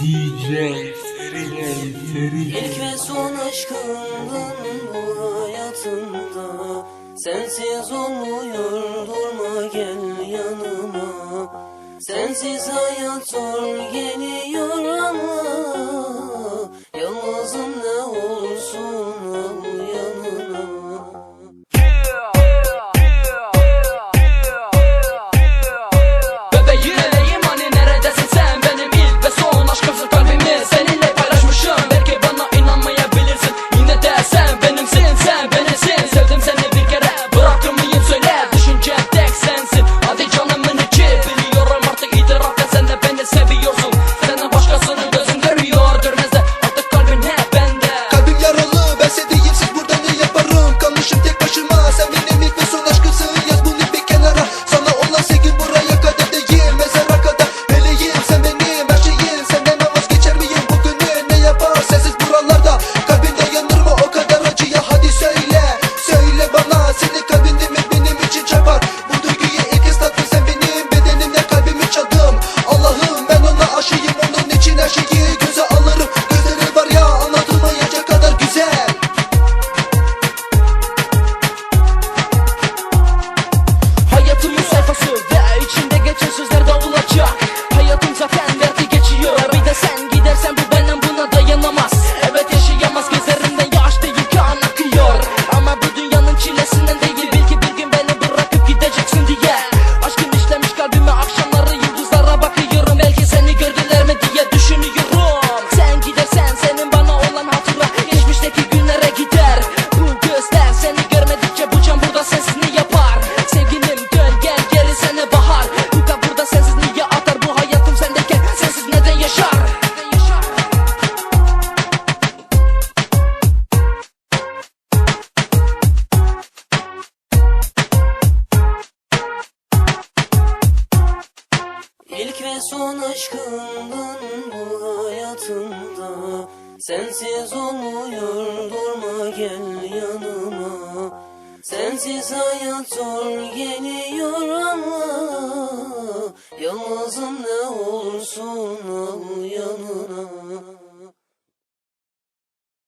DJ Ferile Ferile İlk ve son aşkımdın bu hayatımda Sensiz olmuyor durma gel yanıma. Sensiz hayat zor geliyor. İlk ve son aşkımdın bu hayatımda. Sensiz olmuyor durma gel yanıma. Sensiz hayat zor geliyor ama Yalnızım ne olursun.